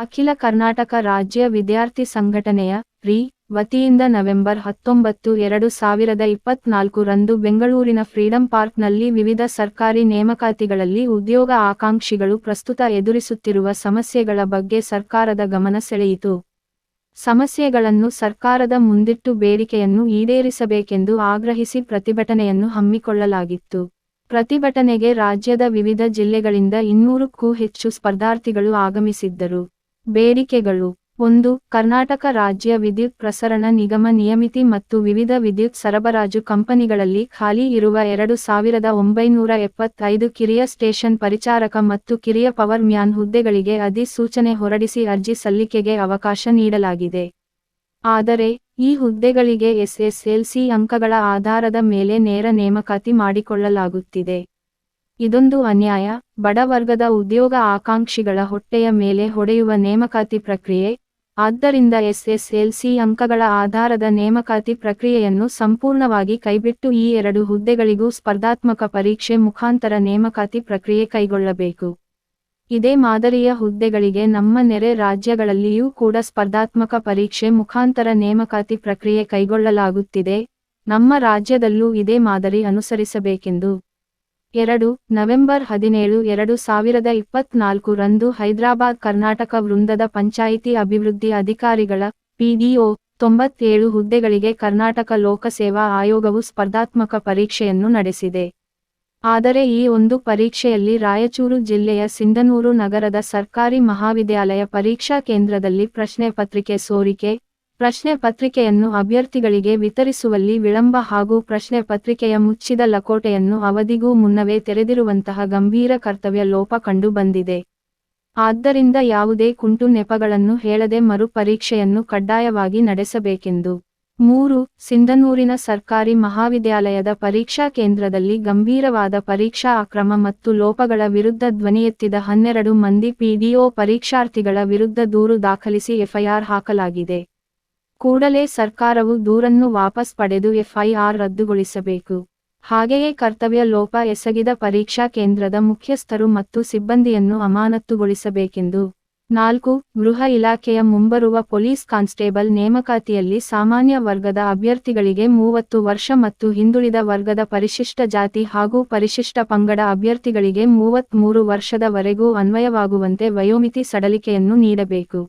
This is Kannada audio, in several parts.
ಅಖಿಲ ಕರ್ನಾಟಕ ರಾಜ್ಯ ವಿದ್ಯಾರ್ಥಿ ಸಂಘಟನೆಯ ರಿ, ವತಿಯಿಂದ ನವೆಂಬರ್ ಹತ್ತೊಂಬತ್ತು ಎರಡು ಸಾವಿರದ ಇಪ್ಪತ್ನಾಲ್ಕು ರಂದು ಬೆಂಗಳೂರಿನ ಫ್ರೀಡಂ ಪಾರ್ಕ್ನಲ್ಲಿ ವಿವಿಧ ಸರ್ಕಾರಿ ನೇಮಕಾತಿಗಳಲ್ಲಿ ಉದ್ಯೋಗ ಆಕಾಂಕ್ಷಿಗಳು ಪ್ರಸ್ತುತ ಎದುರಿಸುತ್ತಿರುವ ಸಮಸ್ಯೆಗಳ ಬಗ್ಗೆ ಸರ್ಕಾರದ ಗಮನ ಸೆಳೆಯಿತು. ಸಮಸ್ಯೆಗಳನ್ನು ಸರ್ಕಾರದ ಮುಂದಿಟ್ಟು ಬೇಡಿಕೆಯನ್ನು ಈಡೇರಿಸಬೇಕೆಂದು ಆಗ್ರಹಿಸಿ ಪ್ರತಿಭಟನೆಯನ್ನು ಹಮ್ಮಿಕೊಳ್ಳಲಾಗಿತ್ತು. ಪ್ರತಿಭಟನೆಗೆ ರಾಜ್ಯದ ವಿವಿಧ ಜಿಲ್ಲೆಗಳಿಂದ ಇನ್ನೂರಕ್ಕೂ ಹೆಚ್ಚು ಸ್ಪರ್ಧಾರ್ಥಿಗಳು ಆಗಮಿಸಿದ್ದರು. ಬೇಡಿಕೆಗಳು. ಒಂದು, ಕರ್ನಾಟಕ ರಾಜ್ಯ ವಿದ್ಯುತ್ ಪ್ರಸರಣ ನಿಗಮ ನಿಯಮಿತಿ ಮತ್ತು ವಿವಿಧ ವಿದ್ಯುತ್ ಸರಬರಾಜು ಕಂಪನಿಗಳಲ್ಲಿ ಖಾಲಿ ಇರುವ ಎರಡು ಸಾವಿರದ ಒಂಬೈನೂರ ಎಪ್ಪತ್ತೈದು ಕಿರಿಯ ಸ್ಟೇಷನ್ ಪರಿಚಾರಕ ಮತ್ತು ಕಿರಿಯ ಪವರ್ ಮ್ಯಾನ್ ಹುದ್ದೆಗಳಿಗೆ ಅಧಿಸೂಚನೆ ಹೊರಡಿಸಿ ಅರ್ಜಿ ಸಲ್ಲಿಕೆಗೆ ಅವಕಾಶ ನೀಡಲಾಗಿದೆ. ಆದರೆ, ಈ ಹುದ್ದೆಗಳಿಗೆ ಎಸ್ಎಸ್ಎಲ್ಸಿ ಅಂಕಗಳ ಆಧಾರದ ಮೇಲೆ ನೇರ ನೇಮಕಾತಿ ಮಾಡಿಕೊಳ್ಳಲಾಗುತ್ತಿದೆ. ಇದೊಂದು ಅನ್ಯಾಯ. ಬಡವರ್ಗದ ಉದ್ಯೋಗ ಆಕಾಂಕ್ಷಿಗಳ ಹೊಟ್ಟೆಯ ಮೇಲೆ ಹೊಡೆಯುವ ನೇಮಕಾತಿ ಪ್ರಕ್ರಿಯೆ. ಆದ್ದರಿಂದ ಎಸ್ಎಸ್ಎಲ್ಸಿ ಅಂಕಗಳ ಆಧಾರದ ನೇಮಕಾತಿ ಪ್ರಕ್ರಿಯೆಯನ್ನು ಸಂಪೂರ್ಣವಾಗಿ ಕೈಬಿಟ್ಟು ಈ ಎರಡು ಹುದ್ದೆಗಳಿಗೂ ಸ್ಪರ್ಧಾತ್ಮಕ ಪರೀಕ್ಷೆ ಮುಖಾಂತರ ನೇಮಕಾತಿ ಪ್ರಕ್ರಿಯೆ ಕೈಗೊಳ್ಳಬೇಕು. ಇದೇ ಮಾದರಿಯ ಹುದ್ದೆಗಳಿಗೆ ನಮ್ಮ ನೆರೆ ರಾಜ್ಯಗಳಲ್ಲಿಯೂ ಕೂಡ ಸ್ಪರ್ಧಾತ್ಮಕ ಪರೀಕ್ಷೆ ಮುಖಾಂತರ ನೇಮಕಾತಿ ಪ್ರಕ್ರಿಯೆ ಕೈಗೊಳ್ಳಲಾಗುತ್ತಿದೆ. ನಮ್ಮ ರಾಜ್ಯದಲ್ಲೂ ಇದೇ ಮಾದರಿ ಅನುಸರಿಸಬೇಕೆಂದು ಎರಡು, ನವೆಂಬರ್ ಹದಿನೇಳು, ಎರಡು ಸಾವಿರದ ಇಪ್ಪತ್ನಾಲ್ಕು ರಂದು ಹೈದರಾಬಾದ್ ಕರ್ನಾಟಕ ವೃಂದದ ಪಂಚಾಯಿತಿ ಅಭಿವೃದ್ಧಿ ಅಧಿಕಾರಿಗಳ ಪಿಡಿಒ ತೊಂಬತ್ತೇಳು ಹುದ್ದೆಗಳಿಗೆ ಕರ್ನಾಟಕ ಲೋಕಸೇವಾ ಆಯೋಗವು ಸ್ಪರ್ಧಾತ್ಮಕ ಪರೀಕ್ಷೆಯನ್ನು ನಡೆಸಿದೆ. ಆದರೆ ಈ ಒಂದು ಪರೀಕ್ಷೆಯಲ್ಲಿ ರಾಯಚೂರು ಜಿಲ್ಲೆಯ ಸಿಂಧನೂರು ನಗರದ ಸರ್ಕಾರಿ ಮಹಾವಿದ್ಯಾಲಯ ಪರೀಕ್ಷಾ ಕೇಂದ್ರದಲ್ಲಿ ಪ್ರಶ್ನೆ ಪತ್ರಿಕೆ ಸೋರಿಕೆ ಪ್ರಶ್ನೆ ಪತ್ರಿಕೆಯನ್ನು ಅಭ್ಯರ್ಥಿಗಳಿಗೆ ವಿತರಿಸುವಲ್ಲಿ ವಿಳಂಬ ಹಾಗೂ ಪ್ರಶ್ನೆ ಪತ್ರಿಕೆಯ ಮುಚ್ಚಿದ ಲಕೋಟೆಯನ್ನು ಅವಧಿಗೂ ಮುನ್ನವೇ ತೆರೆದಿರುವಂತಹ ಗಂಭೀರ ಕರ್ತವ್ಯ ಲೋಪ ಕಂಡುಬಂದಿದೆ ಆದ್ದರಿಂದ ಯಾವುದೇ ಕುಂಟು ನೆಪಗಳನ್ನು ಹೇಳದೆ ಮರುಪರೀಕ್ಷೆಯನ್ನು ಕಡ್ಡಾಯವಾಗಿ ನಡೆಸಬೇಕೆಂದು. ಮೂರು, ಸಿಂಧನೂರಿನ ಸರ್ಕಾರಿ ಮಹಾವಿದ್ಯಾಲಯದ ಪರೀಕ್ಷಾ ಕೇಂದ್ರದಲ್ಲಿ ಗಂಭೀರವಾದ ಪರೀಕ್ಷಾ ಅಕ್ರಮ ಮತ್ತು ಲೋಪಗಳ ವಿರುದ್ಧ ಧ್ವನಿಯೆತ್ತಿದ ಹನ್ನೆರಡು ಮಂದಿ ಪಿಡಿಒ ಪರೀಕ್ಷಾರ್ಥಿಗಳ ವಿರುದ್ಧ ದೂರು ದಾಖಲಿಸಿ ಎಫ್ಐಆರ್ ಹಾಕಲಾಗಿದೆ. ಕೂಡಲೇ ಸರ್ಕಾರವು ದೂರನ್ನು ವಾಪಸ್ ಪಡೆದು ಎಫ್ಐಆರ್ ರದ್ದುಗೊಳಿಸಬೇಕು. ಹಾಗೆಯೇ ಕರ್ತವ್ಯ ಲೋಪ ಎಸಗಿದ ಪರೀಕ್ಷಾ ಕೇಂದ್ರದ ಮುಖ್ಯಸ್ಥರು ಮತ್ತು ಸಿಬ್ಬಂದಿಯನ್ನು ಅಮಾನತ್ತುಗೊಳಿಸಬೇಕೆಂದು. ನಾಲ್ಕು, ಗೃಹ ಇಲಾಖೆಯ ಮುಂಬರುವ ಪೊಲೀಸ್ ಕಾನ್ಸ್ಟೇಬಲ್ ನೇಮಕಾತಿಯಲ್ಲಿ ಸಾಮಾನ್ಯ ವರ್ಗದ ಅಭ್ಯರ್ಥಿಗಳಿಗೆ ಮೂವತ್ತು ವರ್ಷ ಮತ್ತು ಹಿಂದುಳಿದ ವರ್ಗದ ಪರಿಶಿಷ್ಟ ಜಾತಿ ಹಾಗೂ ಪರಿಶಿಷ್ಟ ಪಂಗಡ ಅಭ್ಯರ್ಥಿಗಳಿಗೆ ಮೂವತ್ಮೂರು ವರ್ಷದವರೆಗೂ ಅನ್ವಯವಾಗುವಂತೆ ವಯೋಮಿತಿ ಸಡಲಿಕೆಯನ್ನು ನೀಡಬೇಕು.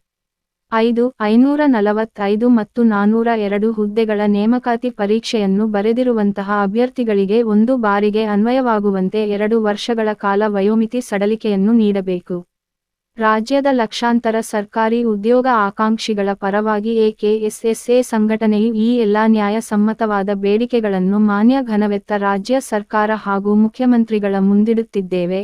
ಐದು, ಐನೂರ ನಲವತ್ತೈದು ಮತ್ತು ನಾನೂರ ಎರಡು ಹುದ್ದೆಗಳ ನೇಮಕಾತಿ ಪರೀಕ್ಷೆಯನ್ನು ಬರೆದಿರುವಂತಹ ಅಭ್ಯರ್ಥಿಗಳಿಗೆ ಒಂದು ಬಾರಿಗೆ ಅನ್ವಯವಾಗುವಂತೆ ಎರಡು ವರ್ಷಗಳ ಕಾಲ ವಯೋಮಿತಿ ಸಡಲಿಕೆಯನ್ನು ನೀಡಬೇಕು. ರಾಜ್ಯದ ಲಕ್ಷಾಂತರ ಸರ್ಕಾರಿ ಉದ್ಯೋಗ ಆಕಾಂಕ್ಷಿಗಳ ಪರವಾಗಿ ಎಕೆಎಸ್ಎಸ್ಎ ಸಂಘಟನೆಯು ಈ ಎಲ್ಲಾ ನ್ಯಾಯಸಮ್ಮತವಾದ ಬೇಡಿಕೆಗಳನ್ನು ಮಾನ್ಯ ಘನವೆತ್ತ ರಾಜ್ಯ ಸರ್ಕಾರ ಹಾಗೂ ಮುಖ್ಯಮಂತ್ರಿಗಳ ಮುಂದಿಡುತ್ತಿದ್ದೇವೆ.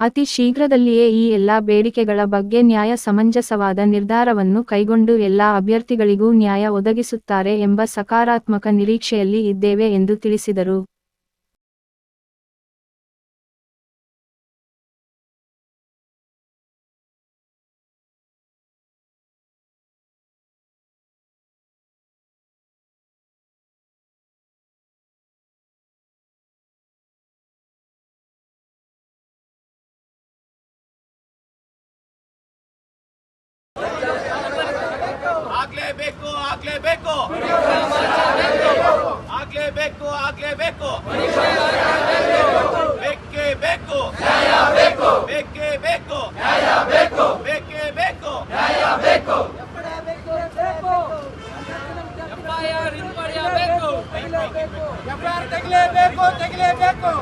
ಅತಿ ಶೀಘ್ರದಲ್ಲಿಯೇ ಈ ಎಲ್ಲಾ ಬೇಡಿಕೆಗಳ ಬಗ್ಗೆ ನ್ಯಾಯ ಸಮಂಜಸವಾದ ನಿರ್ಧಾರವನ್ನು ಕೈಗೊಂಡು ಎಲ್ಲಾ ಅಭ್ಯರ್ಥಿಗಳಿಗೂ ನ್ಯಾಯ ಒದಗಿಸುತ್ತಾರೆ ಎಂಬ ಸಕಾರಾತ್ಮಕ ನಿರೀಕ್ಷೆಯಲ್ಲಿ ಇದ್ದೇವೆ ಎಂದು ತಿಳಿಸಿದರು. ಆಗ್ಲೇಬೇಕು. ಆಗ್ಲೇಬೇಕು ಆಗ್ಲೇಬೇಕು. ಬೇಕೇ ಬೇಕು. ಬೇಕೇ ಬೇಕು. ಬೇಕೇ ಬೇಕು. ತೆಗಲೇಬೇಕು ತೆಗಲೇಬೇಕು.